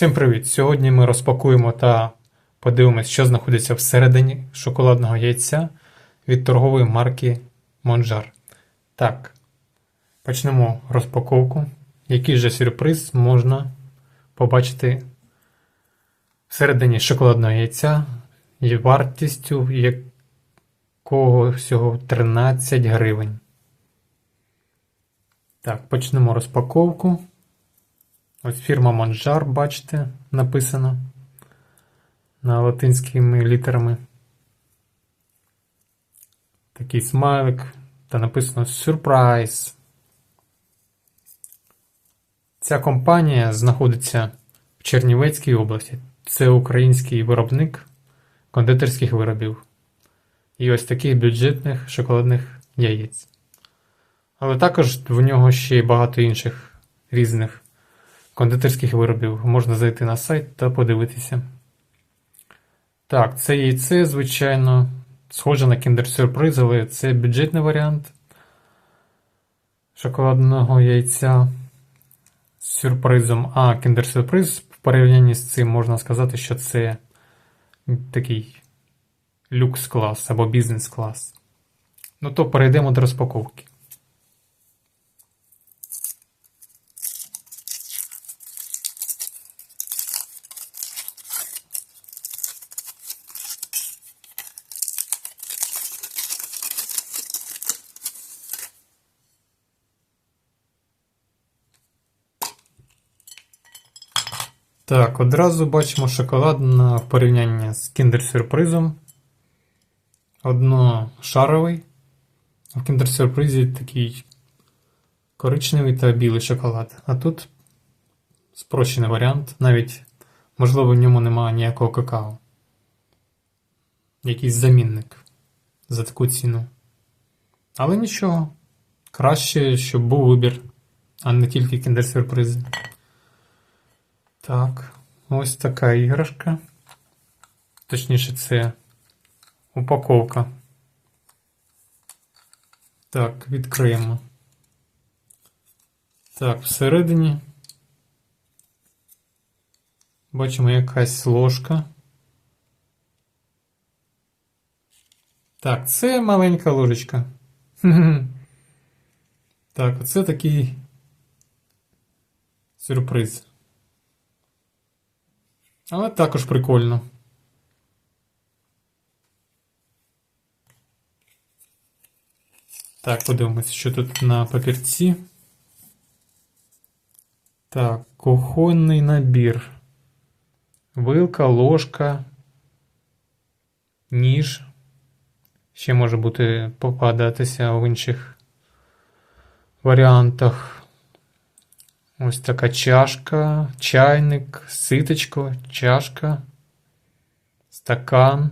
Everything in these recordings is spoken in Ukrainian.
Всім привіт! Сьогодні ми розпакуємо та подивимось, що знаходиться всередині шоколадного яйця від торгової марки Монжар. Так, почнемо розпаковку. Який же сюрприз можна побачити всередині шоколадного яйця і вартістю якого всього 13 гривень. Так, почнемо розпаковку. Ось фірма Монжар, бачите, написано на латинськими літерами. Такий смайлик. Та написано Surprise. Ця компанія знаходиться в Чернівецькій області. Це український виробник кондитерських виробів. І ось таких бюджетних шоколадних яєць. Але також в нього ще й багато інших різних кондитерських виробів. Можна зайти на сайт та подивитися. Так, це яйце, звичайно, схоже на Kinder Surprise, але це бюджетний варіант шоколадного яйця з сюрпризом. А Kinder Surprise в порівнянні з цим можна сказати, що це такий люкс клас або бізнес клас. Ну то перейдемо до розпаковки. Так, одразу бачимо шоколад на в порівнянні з Kinder Сюрпризом. Одно шаровий, а в Kinder Сюрпризі такий коричневий та білий шоколад. А тут спрощений варіант, навіть, можливо, в ньому немає ніякого какао. Якийсь замінник за таку ціну. Але нічого. Краще, щоб був вибір, а не тільки Kinder Сюрпризи. Так, ось така іграшка. Точніше, це упаковка. Так, відкриємо. Так, всередині бачимо якась ложка. Так, це маленька ложечка. Так, оце такий сюрприз. Але також прикольно. Так, подивимося, що тут на папірці. Так, кухонний набір. Вилка, ложка, ніж. Ще може бути попадатися в інших варіантах. Ось така чашка, чайник, ситочко, чашка, стакан,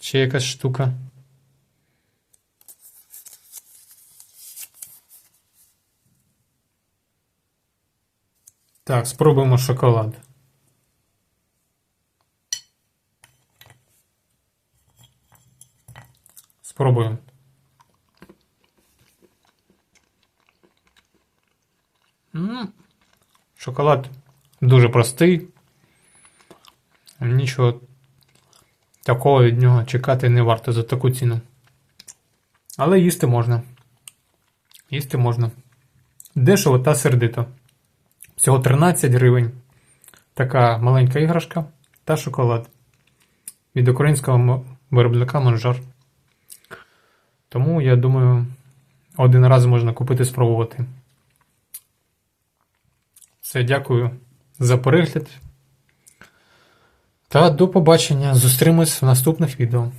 ще якась штука. Так, спробуємо шоколад. Спробуємо. Шоколад дуже простий. Нічого такого від нього чекати не варто за таку ціну. Але їсти можна. Їсти можна. Дешево та сердито. Всього 13 гривень. Така маленька іграшка та шоколад. Від українського виробника Монжар. Тому, я думаю, один раз можна купити спробувати. Все, дякую за перегляд. Та до побачення. Зустрімось в наступних відео.